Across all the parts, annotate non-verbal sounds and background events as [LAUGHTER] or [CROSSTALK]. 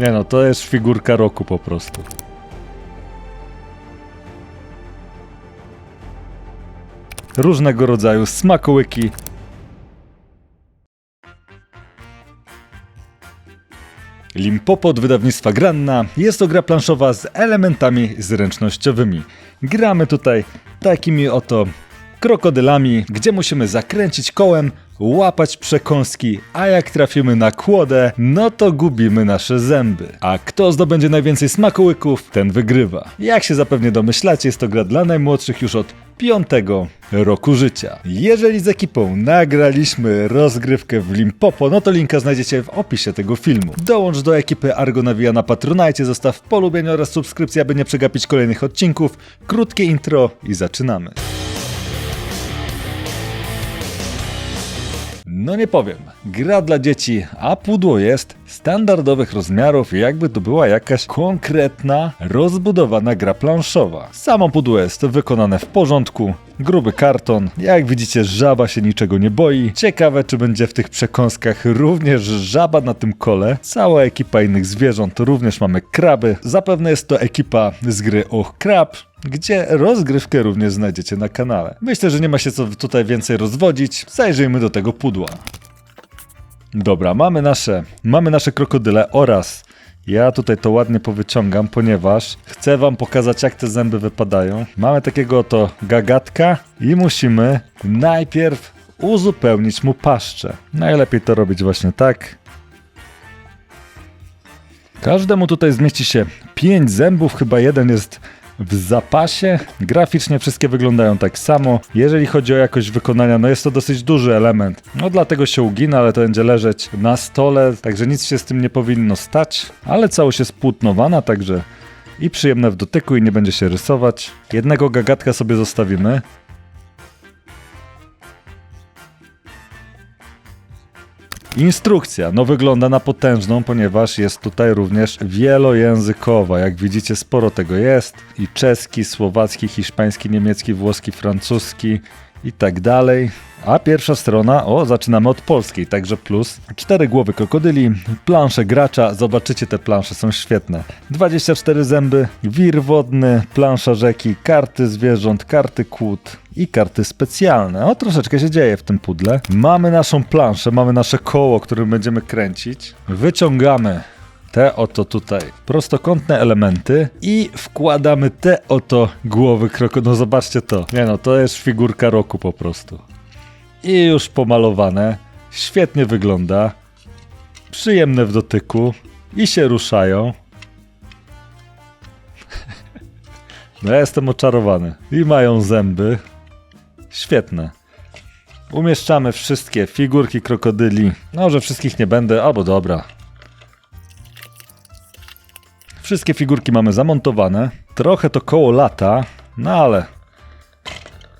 Nie no, to jest figurka roku po prostu. Różnego rodzaju smakołyki. Limpopo od wydawnictwa Granna jest to gra planszowa z elementami zręcznościowymi. Gramy tutaj takimi oto krokodylami, gdzie musimy zakręcić kołem, łapać przekąski, a jak trafimy na kłodę, no to gubimy nasze zęby. A kto zdobędzie najwięcej smakołyków, ten wygrywa. Jak się zapewnie domyślacie, jest to gra dla najmłodszych już od piątego roku życia. Jeżeli z ekipą nagraliśmy rozgrywkę w Limpopo, no to linka znajdziecie w opisie tego filmu. Dołącz do ekipy Argo Nawija na Patronite, zostaw polubienie oraz subskrypcję, aby nie przegapić kolejnych odcinków. Krótkie intro i zaczynamy. No nie powiem, gra dla dzieci, a pudło jest standardowych rozmiarów, jakby to była jakaś konkretna, rozbudowana gra planszowa. Samo pudło jest wykonane w porządku, gruby karton, jak widzicie żaba się niczego nie boi. Ciekawe czy będzie w tych przekąskach również żaba na tym kole. Cała ekipa innych zwierząt, również mamy kraby. Zapewne jest to ekipa z gry Och Krab, gdzie rozgrywkę również znajdziecie na kanale. Myślę, że nie ma się co tutaj więcej rozwodzić. Zajrzyjmy do tego pudła. Dobra, mamy nasze, mamy nasze krokodyle oraz ja tutaj to ładnie powyciągam, ponieważ chcę wam pokazać jak te zęby wypadają. Mamy takiego oto gagatka i musimy najpierw uzupełnić mu paszczę. Najlepiej to robić właśnie tak. Każdemu tutaj zmieści się 5 zębów, chyba jeden jest w zapasie. Graficznie wszystkie wyglądają tak samo. Jeżeli chodzi o jakość wykonania, no jest to dosyć duży element. No dlatego się ugina, ale to będzie leżeć na stole, także nic się z tym nie powinno stać. Ale całość jest płótnowana, także i przyjemne w dotyku i nie będzie się rysować. Jednego gagatka sobie zostawimy. Instrukcja, no wygląda na potężną, ponieważ jest tutaj również wielojęzykowa. Jak widzicie, sporo tego jest. I czeski, słowacki, hiszpański, niemiecki, włoski, francuski i tak dalej. A pierwsza strona, o, zaczynamy od polskiej, także plus. Cztery głowy krokodyli, plansze gracza, zobaczycie te plansze, są świetne. 24 zęby, wir wodny, plansza rzeki, karty zwierząt, karty kłód i karty specjalne. O, troszeczkę się dzieje w tym pudle. Mamy naszą planszę, mamy nasze koło, którym będziemy kręcić. Wyciągamy te oto tutaj prostokątne elementy i wkładamy te oto głowy krokodyla. No zobaczcie to. Nie no, to jest figurka roku po prostu. I już pomalowane. Świetnie wygląda. Przyjemne w dotyku. I się ruszają. [LAUGHS] No ja jestem oczarowany. I mają zęby. Świetne. Umieszczamy wszystkie figurki krokodyli. No, że wszystkich nie będę, albo dobra. Wszystkie figurki mamy zamontowane. Trochę to koło lata, no ale.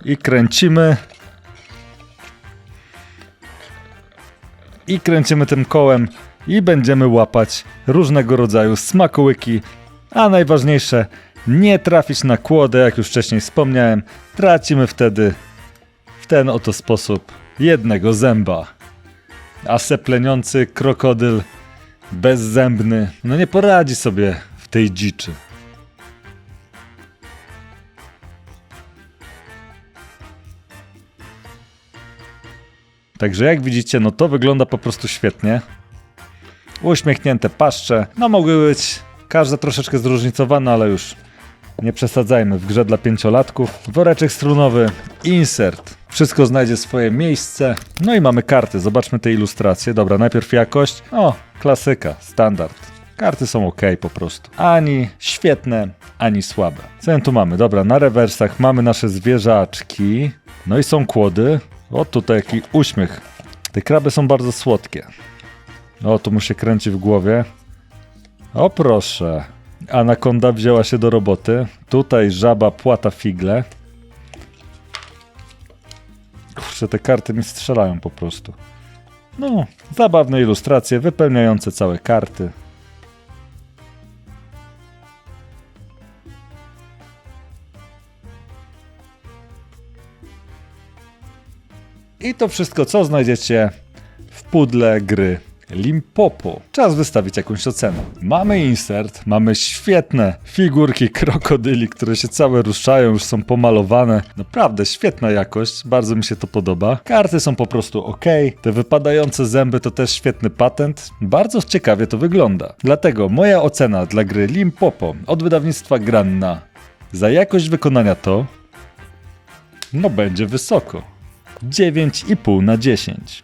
I kręcimy. I kręcimy tym kołem i będziemy łapać różnego rodzaju smakołyki, a najważniejsze, nie trafić na kłodę, jak już wcześniej wspomniałem, tracimy wtedy w ten oto sposób jednego zęba. A sepleniący krokodyl bezzębny, no nie poradzi sobie w tej dziczy. Także jak widzicie, no to wygląda po prostu świetnie. Uśmiechnięte paszcze, no mogły być każda troszeczkę zróżnicowana, ale już nie przesadzajmy w grze dla pięciolatków. Woreczek strunowy, insert, wszystko znajdzie swoje miejsce. No i mamy karty, zobaczmy te ilustracje. Dobra, najpierw jakość. O, klasyka, standard. Karty są ok po prostu. Ani świetne, ani słabe. Co tu mamy? Dobra, na rewersach mamy nasze zwierzaczki. No i są kłody. O, tutaj jaki uśmiech. Te kraby są bardzo słodkie. O, tu mu się kręci w głowie. O proszę. Anakonda wzięła się do roboty. Tutaj żaba płata figle. Kurczę, te karty mi strzelają po prostu. No, zabawne ilustracje wypełniające całe karty. I to wszystko, co znajdziecie w pudle gry Limpopo. Czas wystawić jakąś ocenę. Mamy insert, mamy świetne figurki krokodyli, które się całe ruszają, już są pomalowane. Naprawdę świetna jakość, bardzo mi się to podoba. Karty są po prostu ok. Te wypadające zęby to też świetny patent. Bardzo ciekawie to wygląda. Dlatego moja ocena dla gry Limpopo od wydawnictwa Granna za jakość wykonania to no będzie wysoko. 9,5 na 10.